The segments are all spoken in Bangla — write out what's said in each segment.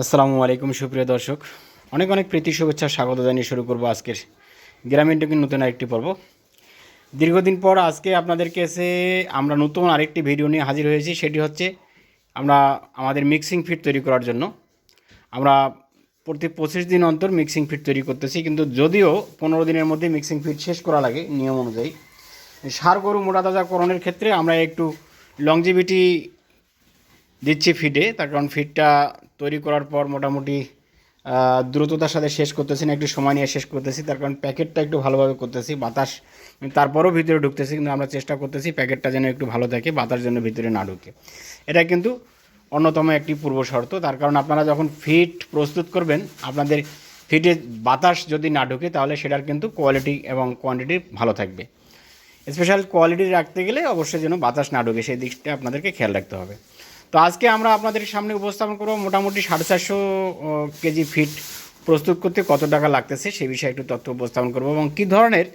আসসালামু আলাইকুম, সুপ্রিয় দর্শক। অনেক অনেক প্রীতি, শুভেচ্ছা, স্বাগত জানিয়ে শুরু করব আজকের গ্রামীণ টুকির নতুন আরেকটি পর্ব। দীর্ঘদিন পর আজকে আপনাদেরকে এসে আমরা নতুন আরেকটি ভিডিও নিয়ে হাজির হয়েছি, সেটি হচ্ছে আমরা আমাদের মিক্সিং ফিট তৈরি করার জন্য। আমরা প্রতি পঁচিশ দিন অন্তর মিক্সিং ফিট তৈরি করতেছি, কিন্তু যদিও পনেরো দিনের মধ্যে মিক্সিং ফিট শেষ করা লাগে নিয়ম অনুযায়ী। সার গরু মোটা তাজাকরণের ক্ষেত্রে আমরা একটু লংজিভিটি দিচ্ছি ফিডে তার কারণ ফিডটা তৈরি করার পর মোটামুটি দ্রুততার সাথে শেষ করতেছি না, একটু সময় নিয়ে শেষ করতেছি। তার কারণ প্যাকেটটা একটু ভালোভাবে করতেছি, বাতাস, তারপরও ভিতরে ঢুকতেছি, কিন্তু আমরা চেষ্টা করতেছি প্যাকেটটা যেন একটু ভালো থাকে, বাতাস যেন ভিতরে না ঢুকে। এটা কিন্তু অন্যতম একটি পূর্ব শর্ত। তার কারণ আপনারা যখন ফিট প্রস্তুত করবেন, আপনাদের ফিটে বাতাস যদি না ঢুকে, তাহলে সেটার কিন্তু কোয়ালিটি এবং কোয়ান্টিটি ভালো থাকবে। স্পেশাল কোয়ালিটি রাখতে গেলে অবশ্যই যেন বাতাস না ঢোকে, সেই দিকটা আপনাদেরকে খেয়াল রাখতে হবে। তো আজকে আমরা আপনাদের সামনে উপস্থাপন করব মোটামুটি সাড়ে চারশো কেজি ফিট প্রস্তুত করতে কত টাকা লাগতেছে সেই বিষয়ে একটু তথ্য উপস্থাপন করব এবং কী ধরনের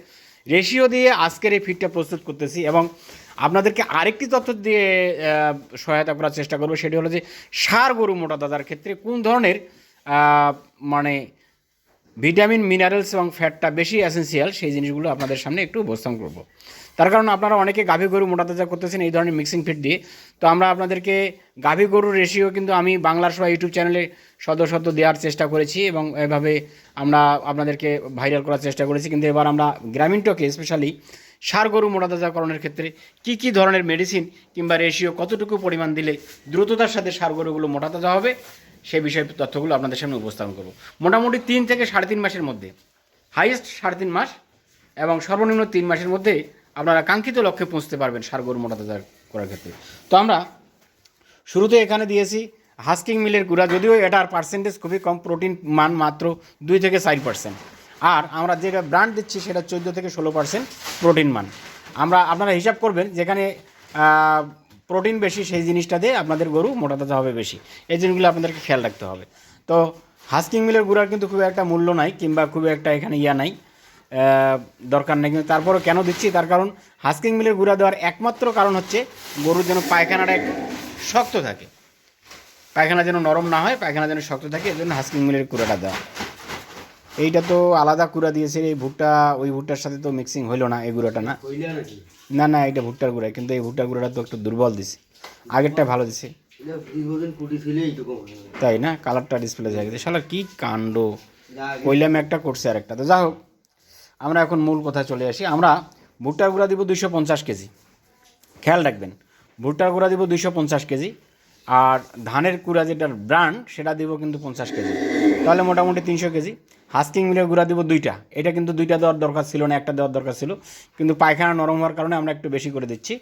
রেশিও দিয়ে আজকের এই ফিটটা প্রস্তুত করতেছি এবং আপনাদেরকে আরেকটি তথ্য দিয়ে সহায়তা করার চেষ্টা করব সেটি হলো যে সার গরু মোটা দাদার ক্ষেত্রে কোন ধরনের মানে ভিটামিন, মিনারেলস এবং ফ্যাটটা বেশি এসেন্সিয়াল সেই জিনিসগুলো আপনাদের সামনে একটু উপস্থাপন করব। তার কারণ আপনারা অনেকে গাভী গরু মোটা তাজা করতেছেন, এই ধরনের মিক্সিং ফিট দিয়ে। তো আমরা আপনাদেরকে গাভী গরুর রেশিও কিন্তু আমি বাংলার সবাই ইউটিউব চ্যানেলে সদ্য সদ্য দেওয়ার চেষ্টা করেছি এবং এভাবে আমরা আপনাদেরকে ভাইরাল করার চেষ্টা করেছি। কিন্তু এবার আমরা গ্রামীণ টকে স্পেশালি সার গরু মোটা তাজাকরণের ক্ষেত্রে কী কী ধরনের মেডিসিন কিংবা রেশিও কতটুকু পরিমাণ দিলে দ্রুততার সাথে সার গরুগুলো মোটা তাজা হবে, সে বিষয়ে তথ্যগুলো আপনাদের সামনে উপস্থাপন করব। মোটামুটি তিন থেকে সাড়ে তিন মাসের মধ্যে হাইয়েস্ট সাড়ে তিন মাস এবং সর্বনিম্ন তিন মাসের মধ্যে আপনারা কাঙ্ক্ষিত লক্ষ্যে পৌঁছতে পারবেন সার গরু মোটা করার ক্ষেত্রে। তো আমরা শুরুতে এখানে দিয়েছি হাস্কিং মিলের গুঁড়া, যদিও এটার পার্সেন্টেজ খুবই কম প্রোটিন মান মাত্র দুই থেকে চার পার্সেন্ট আর আমরা যেটা ব্র্যান্ড দিচ্ছি সেটা চোদ্দ থেকে ষোলো পার্সেন্ট প্রোটিন মান। আমরা, আপনারা হিসাব করবেন যেখানে প্রোটিন বেশি সেই জিনিসটা দিয়ে আপনাদের গরু মোটা তাজা হবে বেশি। এই জিনিসগুলো আপনাদেরকে খেয়াল রাখতে হবে। তো হাস্কিং মিলের গুঁড়ার কিন্তু খুব একটা মূল্য নাই কিংবা খুব একটা এখানে ইয়া নাই। দরকার নেই। কিন্তু তারপরও কেন দিচ্ছি? তার কারণ হাস্কিং মিলের গুঁড়া দেওয়ার একমাত্র কারণ হচ্ছে গরুর যেন পায়খানাটা একটু শক্ত থাকে। পায়খানা যেন নরম না হয়, পায়খানা যেন শক্ত থাকে এর জন্য হাস্কিং মিলের কুড়াটা দেওয়া। এইটা তো আলাদা কুড়া দিয়েছে এই ভুট্টা, ওই ভুট্টার সাথে তো মিক্সিং হইল না এই গুঁড়োটা না। না না, এটা ভুট্টার গুঁড়া, কিন্তু এই ভুট্টার গুঁড়াটা তো একটু দুর্বল দিছে। আগেরটা ভালো দিছে। তাই না? কালারটা ডিসপ্লে হয়ে গেছে। শালা কি কাণ্ড। কইলাম একটা করছে আর একটা তো যা হোক আমরা এখন মূল কথায় চলে আসি। আমরা ভুট্টার গুঁড়া দিব দুইশো পঞ্চাশ কেজি। খেয়াল রাখবেন, ভুট্টার গুঁড়া দিব দুইশো পঞ্চাশ কেজি আর ধানের কুড়া যেটার ব্র্যান্ড সেটা দিব কিন্তু পঞ্চাশ কেজি। তাহলে মোটামুটি তিনশো কেজি। হাস্কিং মিলের গুঁড়া দিব দুইটা। এটা কিন্তু দুইটা দেওয়ার দরকার ছিল না, একটা দেওয়ার দরকার ছিল। কিন্তু পায়খানা নরম হওয়ার কারণে আমরা একটু বেশি করে দিচ্ছি।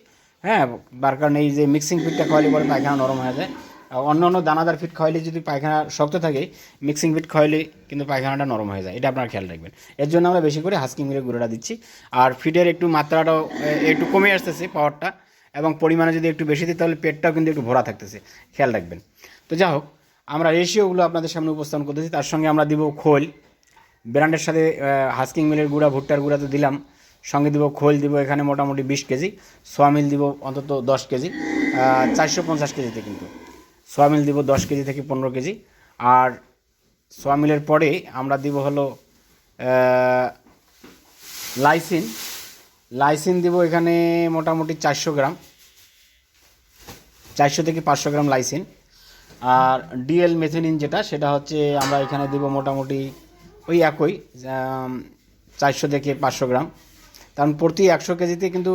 হ্যাঁ তার কারণে এই যে মিক্সিং ফিটটা খাওয়ালে পরে পায়খানা নরম হয়ে যায়। অন্য অন্য দানাদার ফিট খাওয়াইলে যদি পায়খানা শক্ত থাকে, মিক্সিং ফিট খাওয়াইলে কিন্তু পায়খানাটা নরম হয়ে যায়। এটা আপনারা খেয়াল রাখবেন। এর জন্য আমরা বেশি করে হাস্কিং মিলের গুঁড়োটা দিচ্ছি। আর ফিটের একটু মাত্রাটাও একটু কমে আসতেছে পাওয়ারটা এবং পরিমাণে যদি একটু বেশি দিই তাহলে পেটটাও কিন্তু একটু ভরা থাকতেছে। খেয়াল রাখবেন। তো যাই হোক, আমরা রেশিওগুলো আপনাদের সামনে উপস্থাপন করতেছি। তার সঙ্গে আমরা দিব খোল। ব্র্যান্ডের সাথে হাস্কিং মিলের গুঁড়া, ভুট্টার গুঁড়া তো দিলাম। সঙ্গে দিব খোল, দিব এখানে মোটামুটি বিশ কেজি। সোয়ামিল দিব অন্তত দশ কেজি। চারশো পঞ্চাশ কেজিতে কিন্তু। সোয়ামিল দিব দশ কেজি থেকে পনেরো কেজি। আর সোয়ামিলের পরে আমরা দিব হলো লাইসিন। লাইসিন দিব এখানে মোটামুটি চারশো গ্রাম। চারশো থেকে পাঁচশো গ্রাম লাইসিন। আর ডিএল মেথিনিন যেটা, সেটা হচ্ছে আমরা এখানে দিব মোটামুটি ওই একই চারশো থেকে পাঁচশো গ্রাম। কারণ প্রতি একশো কেজিতে কিন্তু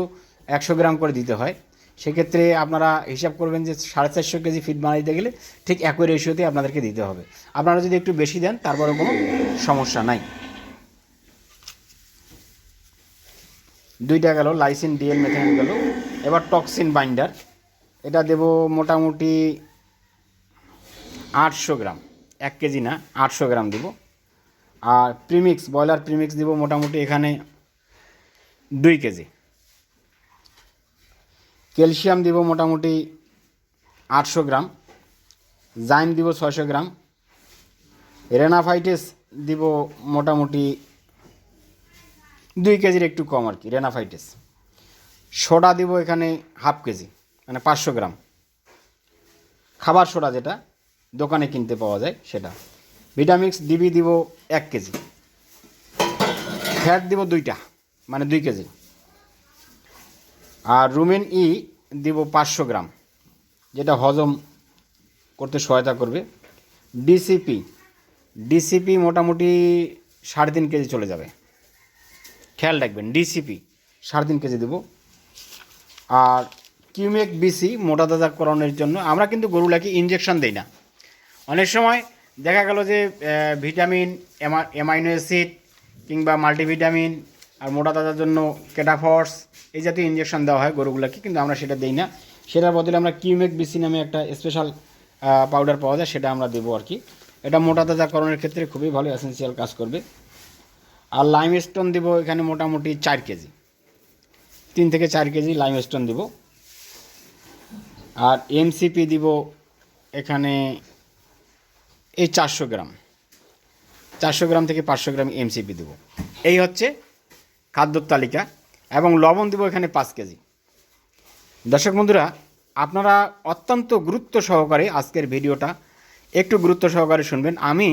একশো গ্রাম করে দিতে হয়। সেক্ষেত্রে আপনারা হিসাব করবেন যে সাড়ে চারশো কেজি ফিড ফিট দিতে গেলে ঠিক একই রেশিওতে আপনাদেরকে দিতে হবে। আপনারা যদি একটু বেশি দেন, তারপরে কোনো সমস্যা নাই। দুইটা গেল লাইসিন ডিএল মেথিন গেল। এবার টক্সিন বাইন্ডার এটা দেব মোটামুটি আটশো গ্রাম। এক কেজি না, আটশো গ্রাম দিব। আর প্রিমিক্স ব্রয়লার প্রিমিক্স দিব মোটামুটি এখানে দুই কেজি। ক্যালসিয়াম দিব মোটামুটি আটশো গ্রাম, জাইম দিব ছয়শো গ্রাম, রেনাফাইটিস দিব মোটামুটি দুই কেজির একটু কম আর কি, রেনাফাইটিস। সোডা দিব এখানে হাফ কেজি মানে পাঁচশো গ্রাম। খাবার সোডা যেটা, দোকানে কিনতে পাওয়া যায় সেটা। ভিটামিক্স ডিবি দিব এক কেজি। ফ্যাট দিব দুইটা মানে দুই কেজি। আর রুমেন ই দিব পাঁচশো গ্রাম, যেটা হজম করতে সহায়তা করবে। ডিসিপি ডিসিপি মোটামুটি সাড়ে তিন কেজি চলে যাবে। খেয়াল রাখবেন ডিসিপি সাড়ে তিন কেজি দেবো। আর কিউমেক বিসি মোটা করানোর জন্য আমরা কিন্তু গরুলাকে ইঞ্জেকশন দেই না। অনেক সময় দেখা গেল যে ভিটামিন এমা- অ্যাসিড কিংবা মাল্টিভিটামিন আর মোটা তাজার জন্য কেটাফর্স এই জাতীয় ইঞ্জেকশন দেওয়া হয় গরুগুলোকে, কিন্তু আমরা সেটা দিই না। সেটার বদলে আমরা কিউমেক বিসি নামে একটা স্পেশাল পাউডার পাওয়া যায়, সেটা আমরা দেবো আর কি। এটা মোটা তাজাকরণের ক্ষেত্রে খুবই ভালো এসেন্সিয়াল কাজ করবে। আর লাইম স্টোন দেবো এখানে মোটামুটি চার কেজি। তিন থেকে চার কেজি লাইম স্টোন দিব। আর এমসিপি দিব এখানে এই চারশো গ্রাম। চারশো গ্রাম থেকে পাঁচশো গ্রাম এমসিপি দেবো। এই হচ্ছে খাদ্যর তালিকা এবং লবণ দেবো এখানে পাঁচ কেজি। দর্শক বন্ধুরা, আপনারা অত্যন্ত গুরুত্ব সহকারে আজকের ভিডিওটা একটু গুরুত্ব সহকারে শুনবেন। আমি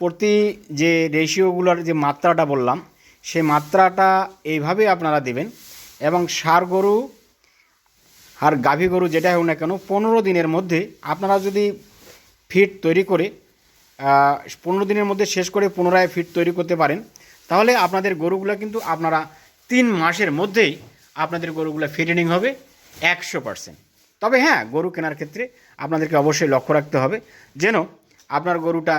প্রতি যে রেশিওগুলোর যে মাত্রাটা বললাম, সেই মাত্রাটা এইভাবে আপনারা দেবেন এবং সার গরু আর গাভী গরু যেটা হোক না কেন, পনেরো দিনের মধ্যে আপনারা যদি ফিট তৈরি করে পনেরো দিনের মধ্যে শেষ করে পুনরায় ফিট তৈরি করতে পারেন তাহলে আপনাদের গরুগুলো কিন্তু আপনারা তিন মাসের মধ্যেই আপনাদের গরুগুলো ফিটেনিং হবে একশো পার্সেন্ট। তবে হ্যাঁ গরু কেনার ক্ষেত্রে আপনাদেরকে অবশ্যই লক্ষ্য রাখতে হবে যেন আপনার গরুটা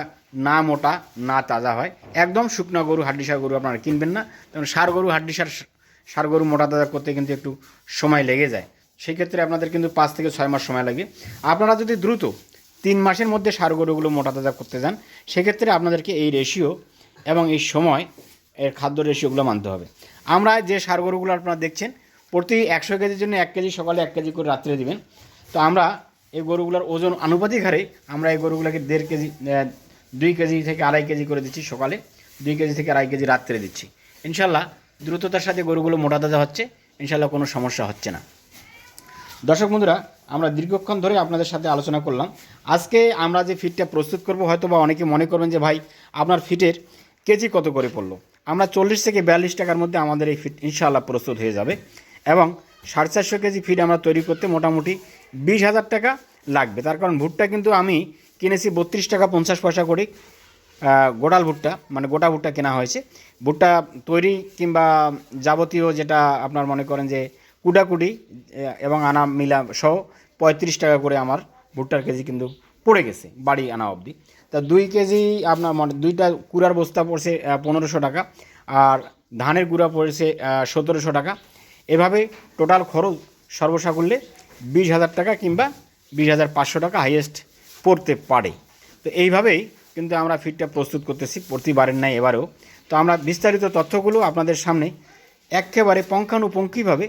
না মোটা, না তাজা হয়। একদম শুকনো গরু, হাড্ডিসার গরু আপনারা কিনবেন না। কারণ সার গরু, হাড্ডিসার সার গরু মোটা তাজা করতে কিন্তু একটু সময় লেগে যায়। সেই ক্ষেত্রে আপনাদের কিন্তু পাঁচ থেকে ছয় মাস সময় লাগে। আপনারা যদি দ্রুত তিন মাসের মধ্যে সার গরুগুলো মোটা তাজা করতে যান, সেক্ষেত্রে আপনাদেরকে এই রেশিও এবং এই সময় এর খাদ্য রেশিওগুলো মানতে হবে। আমরা যে সার গরুগুলো আপনারা দেখছেন, প্রতি একশো কেজির জন্য এক কেজি, সকালে এক কেজি করে রাত্রে দিবেন। তো আমরা এই গরুগুলোর ওজন আনুপাতিক হারে আমরা এই গরুগুলোকে দেড় কেজি দুই কেজি থেকে আড়াই কেজি করে দিচ্ছি সকালে, দুই কেজি থেকে আড়াই কেজি রাত্রে দিচ্ছি। ইনশাল্লাহ দ্রুততার সাথে গরুগুলো মোটা তাজা হচ্ছে ইনশাল্লাহ কোনো সমস্যা হচ্ছে না। দর্শক বন্ধুরা, আমরা দীর্ঘক্ষণ ধরে আপনাদের সাথে আলোচনা করলাম। আজকে আমরা যে ফিটটা প্রস্তুত করব হয়তো বা অনেকে মনে করবেন যে, ভাই, আপনার ফিটের কেজি কত করে পড়ল? আমরা চল্লিশ থেকে বিয়াল্লিশ টাকার মধ্যে আমাদের এই ফিট ইনশাআল্লাহ প্রস্তুত হয়ে যাবে এবং সাড়ে চারশো কেজি ফিট আমরা তৈরি করতে মোটামুটি বিশ হাজার টাকা লাগবে। তার কারণ ভুট্টা কিন্তু আমি কিনেছি বত্রিশ টাকা পঞ্চাশ পয়সা করে গোটাল ভুট্টা মানে গোটা ভুট্টা কেনা হয়েছে। ভুট্টা তৈরি কিংবা যাবতীয় যেটা আপনার মনে করেন যে কুটাকুটি এবং আনা মিলা সহ পঁয়ত্রিশ টাকা করে আমার ভুট্টার কেজি কিন্তু পড়ে গেছে বাড়ি আনা অবধি। তা দুই কেজি আপনার মানে দুইটা কুড়ার বস্তা পড়ছে পনেরোশো টাকা। আর ধানের গুঁড়া পড়েছে সতেরোশো টাকা। এভাবে টোটাল খরচ সর্বসাকুল্যে বিশ হাজার টাকা কিংবা বিশ হাজার পাঁচশো টাকা হাইয়েস্ট পড়তে পারে। তো এইভাবেই কিন্তু আমরা ফিটটা প্রস্তুত করতেছি, প্রতিবারের নাই এবারেও। তো আমরা বিস্তারিত তথ্যগুলো আপনাদের সামনে একেবারে পঙ্খানুপঙ্খিভাবে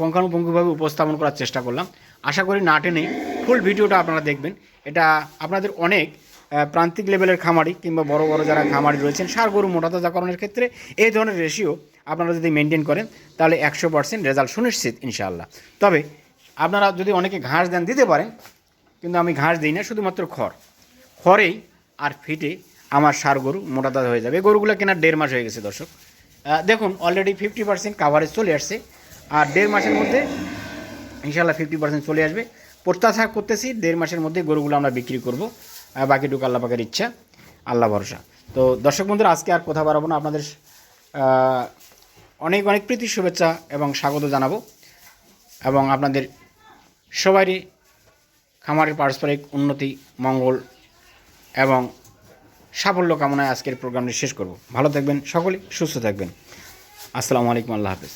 পঙ্খানুপঙ্খিভাবে উপস্থাপন করার চেষ্টা করলাম। আশা করি না টেনে ফুল ভিডিওটা আপনারা দেখবেন। এটা আপনাদের অনেক প্রান্তিক লেভেলের খামারি কিংবা বড় বড় যারা খামারি রয়েছেন, সার গরু মোটা তাজাকরণের ক্ষেত্রে এই ধরনের রেশিও আপনারা যদি মেনটেন করেন, তাহলে একশো পার্সেন্ট রেজাল্ট সুনিশ্চিত ইনশাআল্লাহ। তবে আপনারা যদি অনেকে ঘাস দেন দিতে পারেন, কিন্তু আমি ঘাস দিই না, শুধুমাত্র খড়। খড়েই আর ফিটে আমার সার গরু মোটা তাজা হয়ে যাবে। গরুগুলো কেনার দেড় মাস হয়ে গেছে দর্শক। দেখুন অলরেডি ফিফটি পার্সেন্ট কাভারেজ চলে আসছে। আর দেড় মাসের মধ্যে ইনশাল্লাহ ফিফটি পার্সেন্ট চলে আসবে। প্রত্যাশা করতেছি, দেড় মাসের মধ্যে গরুগুলো আমরা বিক্রি করব। বাকিটুকু আল্লাহ পাকের ইচ্ছা, আল্লাহ ভরসা। তো দর্শক বন্ধুরা, আজকে আর কথা বাড়াবো না, আপনাদের অনেক অনেক প্রীতি, শুভেচ্ছা এবং স্বাগত জানাব। এবং আপনাদের সবারই খামারের পারস্পরিক উন্নতি, মঙ্গল এবং সাফল্য কামনায় আজকের প্রোগ্রামটি শেষ করব। ভালো থাকবেন সকলেই সুস্থ থাকবেন। আসসালামু আলাইকুম, আল্লাহ হাফেজ।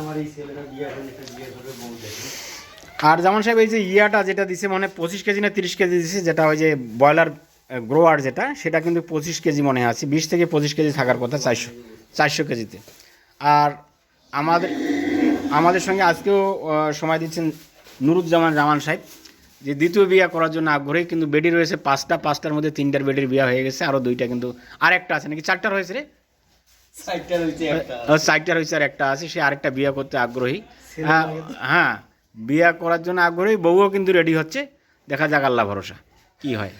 আমার এই ছেলেটা বিয়ে বিয়ে বউ দেখে। আর যেমন সাহেব এই যে ইয়াটা যেটা দিছে মানে পঁচিশ কেজি না তিরিশ কেজি দিছে যেটা ওই যে ব্রয়লার গ্রোয়ার যেটা সেটা কিন্তু পঁচিশ কেজি মনে আছে বিশ থেকে পঁচিশ কেজি থাকার কথা চারশো চারশো কেজিতে। আর আমাদের আমাদের সঙ্গে আজকেও সময় দিচ্ছেন নুরুজ্জামান জামান সাহেব যে দ্বিতীয় বিয়া করার জন্য আগ্রহী কিন্তু বেডি রয়েছে পাঁচটা পাঁচটার মধ্যে তিনটার বেডির বিয়া হয়ে গেছে আরও দুইটা কিন্তু আর একটা আছে নাকি চারটার হয়েছে রে? একটা সাইডটা আর একটা আছে সে আরেকটা বিয়া করতে আগ্রহী। হ্যাঁ, হ্যাঁ। বিয়ে করার জন্য আগ্রহী বউও কিন্তু রেডি হচ্ছে। দেখা যাক আল্লাহ ভরসা। কি হয়?